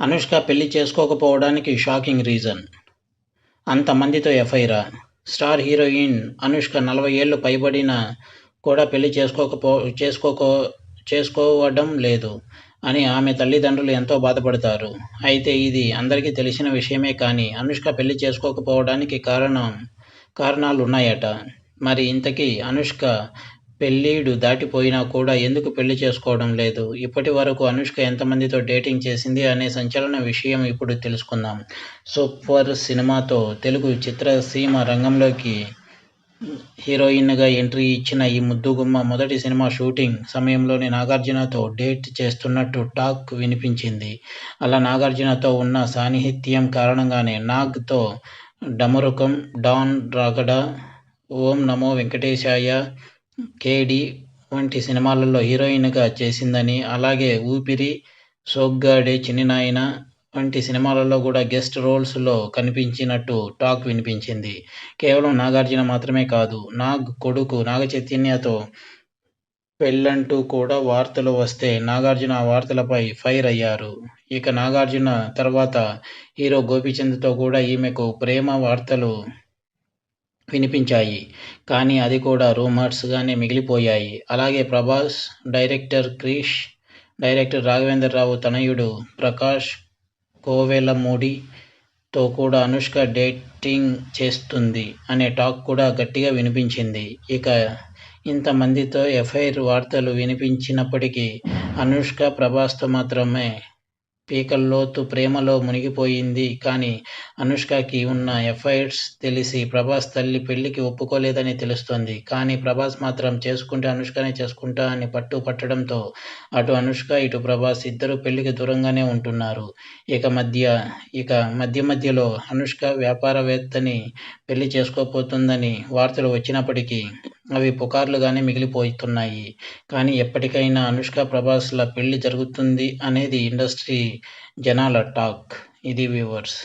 అనుష్క పెళ్ళి చేసుకోకపోవడానికి shocking reason. అంతమందితో ఎఫ్ఐరా స్టార్ హీరోయిన్ అనుష్క నలభై ఏళ్ళు పైబడిన కూడా పెళ్ళి చేసుకోకపో చేసుకోకో చేసుకోవడం లేదు అని ఆమె తల్లిదండ్రులు ఎంతో బాధపడతారు. అయితే ఇది అందరికీ తెలిసిన విషయమే కానీ అనుష్క పెళ్ళి చేసుకోకపోవడానికి కారణం కారణాలు ఉన్నాయట మరి ఇంతకీ అనుష్క పెళ్ళీడు దాటిపోయినా కూడా ఎందుకు పెళ్ళి చేసుకోవడం లేదు? ఇప్పటి వరకు అనుష్క ఎంతమందితో డేటింగ్ చేసింది అనే సంచలన విషయం ఇప్పుడు తెలుసుకుందాం. సూపర్ సినిమాతో తెలుగు చిత్రసీమ రంగంలోకి హీరోయిన్గా ఎంట్రీ ఇచ్చిన ఈ ముద్దుగుమ్మ మొదటి సినిమా షూటింగ్ సమయంలోనే నాగార్జునతో డేట్ చేస్తున్నట్టు టాక్ వినిపించింది. అలా నాగార్జునతో ఉన్న సాన్నిహిత్యం కారణంగానే నాగ్తో డమరుకం డాన్ రాగడ ఓం నమో వెంకటేశాయ కేడి వంటి సినిమాలలో హీరోయిన్గా చేసిందని అలాగే ఊపిరి సోగ్గాడే చిన్నినాయన వంటి సినిమాలలో కూడా గెస్ట్ రోల్స్లో కనిపించినట్టు టాక్ వినిపించింది. కేవలం నాగార్జున మాత్రమే కాదు నాగ్ కొడుకు నాగ చైతన్యతో పెళ్ళంటూ కూడా వార్తలు వస్తే నాగార్జున ఆ వార్తలపై ఫైర్ అయ్యారు. ఇక నాగార్జున తర్వాత హీరో గోపీచంద్తో కూడా ఈమెకు ప్రేమ వార్తలు వినిపించాయి. కానీ అది కూడా రూమర్స్గానే మిగిలిపోయాయి. అలాగే ప్రభాస్ డైరెక్టర్ క్రిష్ డైరెక్టర్ రాఘవేంద్ర రావు తనయుడు ప్రకాష్ కోవెలమూడితో కూడా అనుష్క డేటింగ్ చేస్తుంది అనే టాక్ కూడా గట్టిగా వినిపించింది. ఇక ఇంతమందితో ఎఫ్ఐఆర్ వార్తలు వినిపించినప్పటికీ అనుష్క ప్రభాస్తో మాత్రమే పీకల్లోతు ప్రేమలో మునిగిపోయింది. కానీ అనుష్కకి ఉన్న ఎఫ్ఐఆర్స్ తెలిసి ప్రభాస్ తల్లి పెళ్ళికి ఒప్పుకోలేదని తెలుస్తోంది. కానీ ప్రభాస్ మాత్రం చేసుకుంటే అనుష్కనే చేసుకుంటా అని పట్టు పట్టడంతో అటు అనుష్క ఇటు ప్రభాస్ ఇద్దరు పెళ్ళికి దూరంగానే ఉంటున్నారు. ఇక మధ్య ఇక మధ్య మధ్యలో అనుష్క వ్యాపారవేత్తని పెళ్ళి చేసుకోపోతుందని వార్తలు వచ్చినప్పటికీ అవి పుకార్లుగానే మిగిలిపోతున్నాయి. కానీ ఎప్పటికైనా అనుష్క ప్రభాస్ల పెళ్ళి జరుగుతుంది అనేది ఇండస్ట్రీ జనాల టాక్. ఇది వ్యూవర్స్.